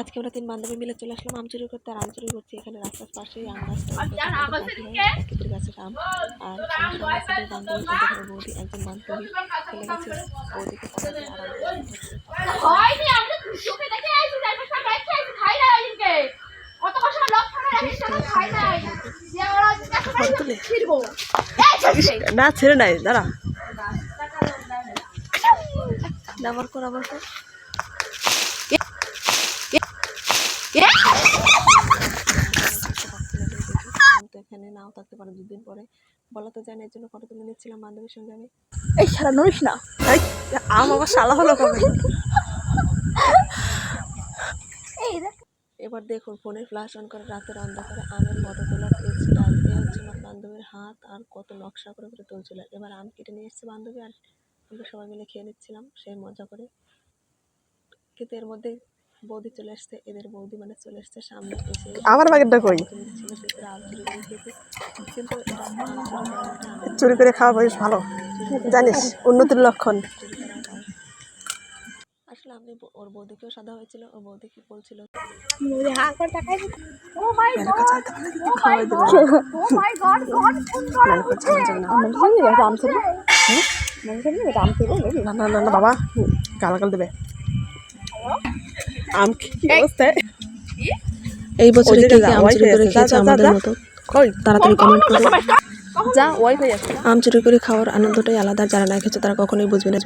আজকে আমরা তিন বান্ধবী মিলে চলে আসলাম আম চুরি করতে আর আম চুরি করছি। এখানে রাস্তার পাশে আম গাছটা গাছের আম আর আমার বান্ধবী বৌদি একজন বান্ধবী চলে গেছে। বৌদিকে পড়াতে আর আমি হয়নি আমরা চোখে দেখে আইছি তারপর সব দেখে আইছি খাই না আইনকে কত কষ্ট লক করে রাখিস তখন খাই না যে ওরা দেখো ফিরবো এই ছেলে না ছেড়ে নাই দাঁড়া আমার কর আমার কর তো এখানে নাও থাকতে পারে দুদিন পরে। বলা তো যায় না এর জন্য ফটো তুলে নিচ্ছিলাম বান্ধবীর সঙ্গে আমি। এই সারা নড়িস না। আম আবার শালা হলো কবে? এই এবার দেখুন ফোনের ফ্ল্যাশ অন করে রাতের অন্ধকারে আমের ফটো তোলার হচ্ছে আমার বান্ধবীর হাত আর কত নকশা করে করে তুলছিল। এবার আম কেটে নিয়ে এসছে বান্ধবী আর আমরা সবাই মিলে খেয়ে নিচ্ছিলাম সেই মজা করে। কিন্তু এর মধ্যে বৌদি চলে আসছে এদের বৌদি মানে চলে আসছে সামনে এসে। আমার বাগেরটা কই? চুরি করে খাওয়া বেশ ভালো। জানিস উন্নতির লক্ষণ। আসলে আমি ওর বৌদিকেও সাদা হয়েছিল ওর বলছিল গড সুন্দর না না না না বাবা গালাগাল দেবে। আম কি কি অবস্থায়। এই বছরে ওই যে যা, কে আম চুরি করে খেয়েছে আমাদের মতো? তাড়াতাড়ি কমেন্ট করো। যা ওয়াইফাই আছে। আম চুরি করে খাওয়ার আনন্দটাই আলাদা। যারা না খেয়েছে তারা কখনোই বুঝবে না।